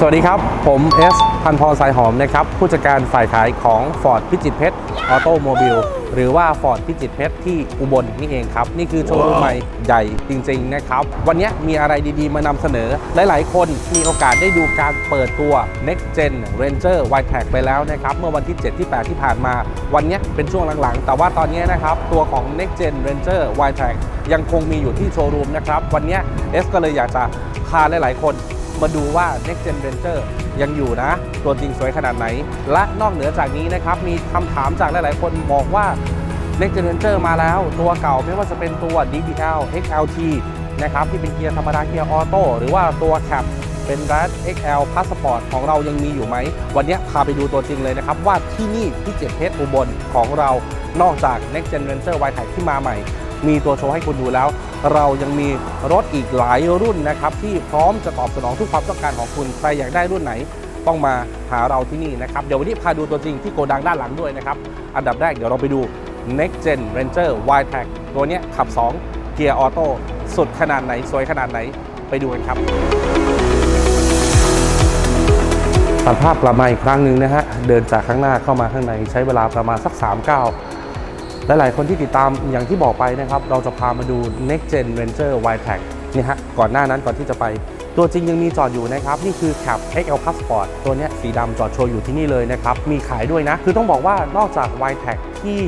สวัสดีครับ ผมเอสพันพรสายหอมนะครับ ผู้จัดการฝ่ายขายของ Ford พิจิตรเพชรออโตโมบิลหรือว่า Ford พิจิตรเพชรที่อุบลนี่เองครับ นี่คือโชว์รูมใหม่ใหญ่จริง ๆ นะครับ วันนี้มีอะไรดีๆ มานำเสนอ หลายๆ คนมีโอกาสได้ดูการเปิดตัว Next Gen Ranger w i t e c ไปแล้วนะครับ เมื่อวันที่ 7 ที่ 8 ที่ผ่านมา วันนี้เป็นช่วงหลังๆ แต่ว่าตอนนี้นะครับ ตัวของ Next Gen Ranger w i t e c ยังคงมีอยู่ที่โชว์รูมนะครับวันนี้เอสก็เลยอยากจะพาหลายๆ คน มาดูว่า Next Gen Venture ยังอยู่นะ ตัวจริงสวยขนาดไหน และนอกเหนือจากนี้นะครับ มีคำถามจากหลาย ๆ คนบอกว่า Next Gen Venture มาแล้ว ตัวเก่าไม่ว่าจะเป็นตัว DBL XLT นะครับที่เป็นเกียร์ธรรมดาเกียร์ออโต้หรือว่าตัว Cap เป็น r a d XL Passport ของเรายังมีอยู่ไหม วันนี้พาไปดูตัวจริงเลยนะครับ ว่าที่นี่ที่เจ็ดเพชรอุบลของเรานอกจาก Next Gen Venture y t e c ที่มาใหม่ มีตัวโชว์ให้คุณดูแล้ว เรายังมีรถอีกหลายรุ่นนะครับ ที่พร้อมจะตอบสนองทุกความต้องการของคุณ ใครอยากได้รุ่นไหนต้องมาหาเราที่นี่นะครับ เดี๋ยววันนี้พาดูตัวจริงที่โกดังด้านหลังด้วยนะครับ อันดับแรกเดี๋ยวเราไปดู Next Gen Ranger y t e c ตัวนี้ขับ 2 เกียร์ออโต้สุดขนาดไหน สวยขนาดไหนไปดูกันครับตัดภาพกลับมาอีกครั้งหนึ่งนะฮะ เดินจากข้างหน้าเข้ามาข้างในใช้เวลาประมาณสัก3ก้าว หลายคนที่ติดตามอย่างที่บอกไปนะครับ เราจะพามาดู Next Gen Venture y t e c นี่ฮะก่อนหน้านั้นก่อนที่จะไป ตัวจริงยังมีจอดอยู่นะครับ นี่คือ Cap XL Passport ตัวนี้สีดำจอดโชว์อยู่ที่นี่เลยนะครับ มีขายด้วยนะ คือต้องบอกว่านอกจาก y t e c ที่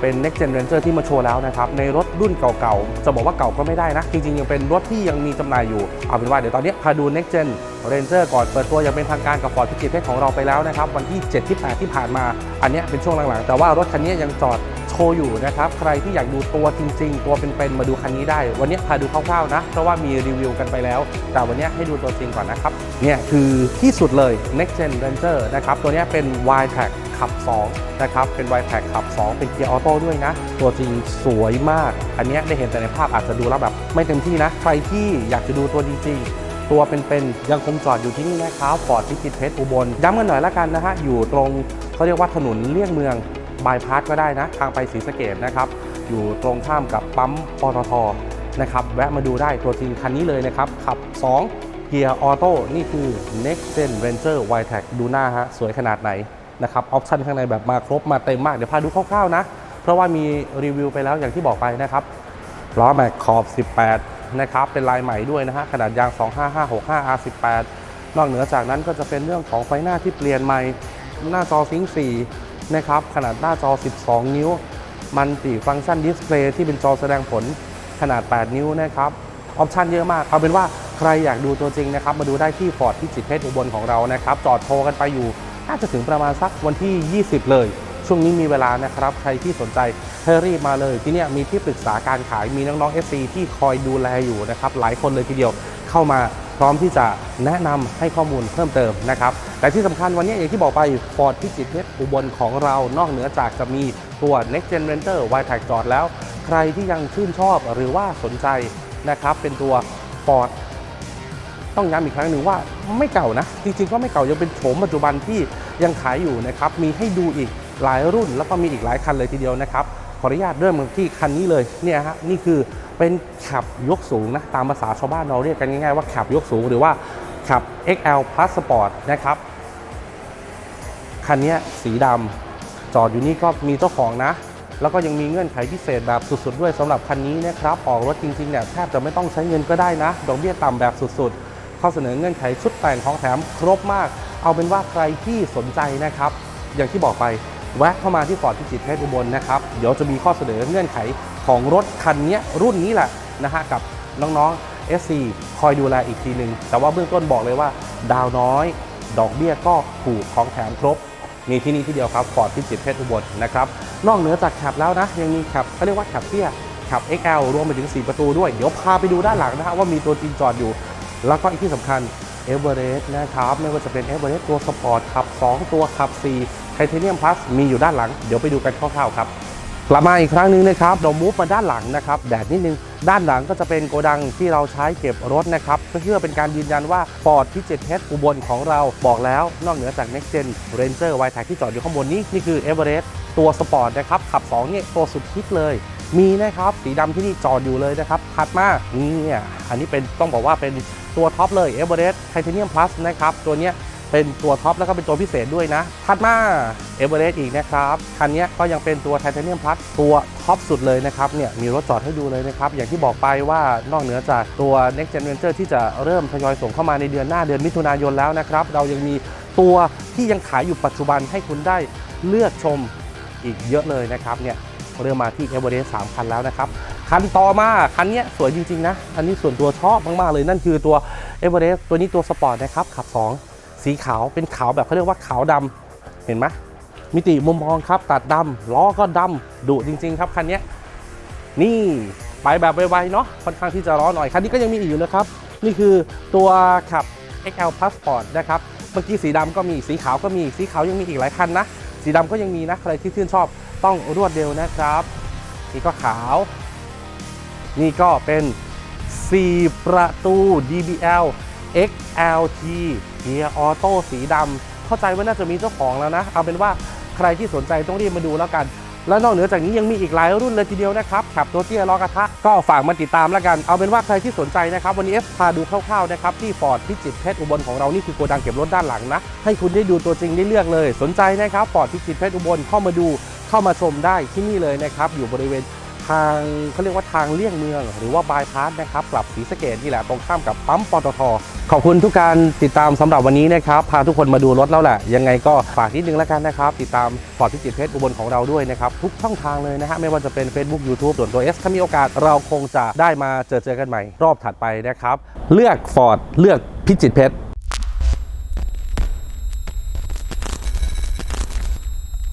เป็น Next Gen Ranger ที่มาโชว์แล้วนะครับ ในรถรุ่นเก่าๆ จะบอกว่าเก่าก็ไม่ได้นะ จริงๆ ยังเป็นรถที่ยังมีจำหน่ายอยู่ เอาเป็นว่าเดี๋ยวตอนนี้พาดู Next Gen Ranger ก่อนเปิดตัวย่างเป็นทางการกับ Ford พิจิตรเพชรของเราไปแล้วนะครับวันที่ 7 ที่ 8 ที่ผ่านมา อันนี้เป็นช่วงหลังๆ แต่ว่ารถคันนี้ยังจอด โชว์อยู่นะครับ ใครที่อยากดูตัวจริง ๆ ตัวเป็นๆมาดูคันนี้ได้ วันนี้พาดูคร่าวๆนะ เพราะว่ามีรีวิวกันไปแล้ว แต่วันนี้ให้ดูตัวจริงก่อนนะครับ เนี่ยคือที่สุดเลย Next Gen Ranger นะครับ ตัวนี้เป็น y t e c ขับ 2 นะครับ เป็น y t e c ขับ 2 เป็นเกียร์ออโต้ด้วยนะ ตัวจริงสวยมาก อันนี้ได้เห็นแต่ในภาพอาจจะดูแล้วแบบไม่เต็มที่นะ ใครที่อยากจะดูตัวจริงๆตัวเป็นๆยังคงจอดอยู่ที่นี่นะครับฟอร์ดพิจิตรเพชรอุบล ย้ำกันหน่อยละกันนะฮะ อยู่ตรงเขาเรียกว่าถนนเลี่ยงเมือง บายพาสก็ได้นะ ทางไปศรีสะเกดนะครับ อยู่ตรงข้ามกับปั๊มปตทนะครับ แวะมาดูได้ตัวจริงคันนี้เลยนะครับ ขับ 2 เกียร์ออโต้ นี่คือ Next Gen Ranger y t e c ดูหน้าฮะ สวยขนาดไหนนะครับ ออปชันข้างในแบบมาครบมาเต็มมาก เดี๋ยวพาดูคร่าวๆนะ เพราะว่ามีรีวิวไปแล้วอย่างที่บอกไปนะครับ ล้อแม็กขอบ 18 นะครับ เป็นลายใหม่ด้วยนะฮะ ขนาดยาง 25565 R18 นอกเหนือจากนั้นก็จะเป็นเรื่องของไฟหน้าที่เปลี่ยนใหม่ หน้าจอซิงค์4 นะครับ ขนาดหน้าจอ 12 นิ้ว มันติฟังก์ชันดิสเพลย์ที่เป็นจอแสดงผลขนาด 8 นิ้วนะครับออปชันเยอะมาก เอาเป็นว่าใครอยากดูตัวจริงนะครับ มาดูได้ที่ฟอร์ดที่จิตเพชรอุบลของเรานะครับ จอดโทรกันไปอยู่ น่าจะถึงประมาณสักวันที่ 20 เลย ช่วงนี้มีเวลานะครับ ใครที่สนใจให้รีบมาเลย ที่นี่มีที่ปรึกษาการขายมีน้องๆ FC ที่คอยดูแลอยู่นะครับ หลายคนเลยทีเดียวเข้ามา พร้อมที่จะแนะนำให้ข้อมูลเพิ่มเติมนะครับแต่ที่สำคัญวันนี้อย่างที่บอกไป Ford พิจิตรเพชรอุบลของเรานอกเหนือจากจะมีตัว Next Gen Ranger y t e c จอดแล้ว ใครที่ยังชื่นชอบหรือว่าสนใจนะครับเป็นตัว Ford ต้องย้ำอีกครั้งหนึ่งว่าไม่เก่านะ จริงๆ ก็ไม่เก่ายังเป็นโฉมปัจจุบันที่ยังขายอยู่นะครับมีให้ดูอีกหลายรุ่นแล้วก็มีอีกหลายคันเลยทีเดียวนะครับ ขออนุญาตเริ่มกันที่คันนี้เลยเนี่ยฮะนี่คือเป็นขับยกสูงนะตามภาษาชาวบ้านเราเรียกกันง่ายๆว่าขับยกสูงหรือว่าขับ XL Plus Sport นะครับคันนี้สีดำจอดอยู่นี่ก็มีเจ้าของนะ แล้วก็ยังมีเงื่อนไขพิเศษแบบสุดๆด้วยสำหรับคันนี้นะครับออกรถจริงๆเนี่ยแทบจะไม่ต้องใช้เงินก็ได้นะดอกเบี้ยต่ำแบบสุดๆ ข้อเสนอเงื่อนไขชุดแต่งของแถมครบมาก เอาเป็นว่าใครที่สนใจนะครับ อย่างที่บอกไป แวะเข้ามาที่ฟอร์ดพิจิตรเพชรอุบลนะครับ เดี๋ยวจะมีข้อเสนอเงื่อนไขของรถคันนี้รุ่นนี้แหละนะฮะกับน้องๆ SC คอยดูแลอีกทีหนึ่งแต่ว่าเบื้องต้นบอกเลยว่า ดาวน้อย ดอกเบี้ยก็ถูกของแถมครบมีที่นี่ที่เดียวครับฟอร์ดพิจิตรเพชรอุบลนะครับนอกเหนือจากแคปแล้วนะ ยังมีแคปเขาเรียกว่าแคปเตี้ยแคป XL รวมไปถึง 4 ประตูด้วย เดี๋ยวพาไปดูด้านหลังนะฮะว่ามีตัวจริงจอดอยู่ แล้วก็อีกที่สำคัญเอเวอเรสต์นะครับไม่ว่าจะเป็นเอเวอเรสต์ตัวสปอร์ตขับ 2 ตัวขับ 4 ทเทเนียมพลัสมีอยู่ด้านหลัง เดี๋ยวไปดูกันคร่าวๆครับกลับมาอีกครั้งหนึงนะครับเรามูฟมาด้านหลังนะครับแดดนิดนึงด้านหลังก็จะเป็นโกดังที่เราใช้เก็บรถนะครับเพื่อเป็นการยืนยันว่า Ford พิจิตรเพชรอุบลของเราบอกแล้วนอกเหนือจาก Next Gen Ranger y t e c ที่จอดอยู่ข้างบนนี้ นี่คือ Everest ตัวสปอร์ตนะครับขับ2เนี่ยตัวสุดฮิตเลย มีนะครับสีดำที่นี่จอดอยู่เลยนะครับถัดมานี่อะอันนี้เป็นต้องบอกว่าเป็นตัวท็อปเลย e v e r e s t Titanium Plus นะครับตัวเนี้ย เป็นตัวท็อปแล้วก็เป็นตัวพิเศษด้วยนะถัดมา e v e r e s t อีกนะครับ คันนี้ก็ยังเป็นตัว Titanium Plus ตัวท็อปสุดเลยนะครับเนี่ยมีรถจอดให้ดูเลยนะครับ อย่างที่บอกไปว่านอกเหนือจากตัว Next Gen Venture ที่จะเริ่มทยอยส่งเข้ามาในเดือนหน้าเดือนมิถุนายนแล้วนะครับ เรายังมีตัวที่ยังขายอยู่ปัจจุบันให้คุณได้เลือกชมอีกเยอะเลยนะครับเนี่ยเริ่มมาที่ e v e r e s t 3คันแล้วนะครับคันต่อมาคันนี้สวยจริงๆนะ อันนี้ส่วนตัวชอบมากๆเลยนั่นคือตัว e v e r e s t ตัวนี้ตัวสปอร์ตนะครับขับ 2 สีขาวเป็นขาวแบบเขาเรียกว่าขาวดำเห็นไหมมิติมุมมองครับ ตัดดำล้อก็ดำดุจริง ๆ ครับคันนี้นี่ไปแบบไวๆเนาะค่อนข้างที่จะร้อนหน่อยคันนี้ก็ยังมีอีกอยู่นะครับ นี่คือตัวขับ XL Passport นะครับเมื่อกี้สีดำก็มีสีขาวก็มีสีขาวยังมีอีกหลายคันนะ สีดำก็ยังมีนะใครที่ชื่นชอบต้องรวดเร็วนะครับนี่ก็ขาว นี่ก็เป็น 4 ประตู DBL XLT เกียร์ออโต้สีดำเข้าใจว่าน่าจะมีเจ้าของแล้วนะ เอาเป็นว่าใครที่สนใจต้องรีบมาดูแล้วกัน แล้วนอกเหนือจากนี้ยังมีอีกหลายรุ่นเลยทีเดียวนะครับขับตัวเตี้ยล้อกระทะ ก็ฝากมาติดตามแล้วกัน เอาเป็นว่าใครที่สนใจนะครับ วันนี้เอฟพาดูคร่าวๆนะครับที่ฟอร์ดพิจิตรเพชรอุบลของเรานี่คือโกดังเก็บรถด้านหลังนะให้คุณได้ดูตัวจริงได้เลือกเลย สนใจนะครับฟอร์ดพิจิตรเพชรอุบลเข้ามาดูเข้ามาชมได้ที่นี่เลยนะครับอยู่บริเวณ ทางเขาเรียกว่าทางเลี่ยงเมือง หรือว่าบายพาสนะครับกลับศรีสะเกดนี่แหละตรงข้ามกับปั๊มปตทขอบคุณทุกการติดตามสำหรับวันนี้นะครับพาทุกคนมาดูรถแล้วแหละ ยังไงก็ฝากนิดนึงแล้วกันนะครับ ติดตามฟอร์ดพิจิตรเพชรอุบลของเราด้วยนะครับ ทุกช่องทางเลยนะฮะไม่ว่าจะเป็น Facebook YouTube ส่วนตัว S ถ้ามีโอกาสเราคงจะได้มาเจอเจอกันใหม่ รอบถัดไปนะครับ เลือกฟอร์ดเลือกพิจิตรเพชร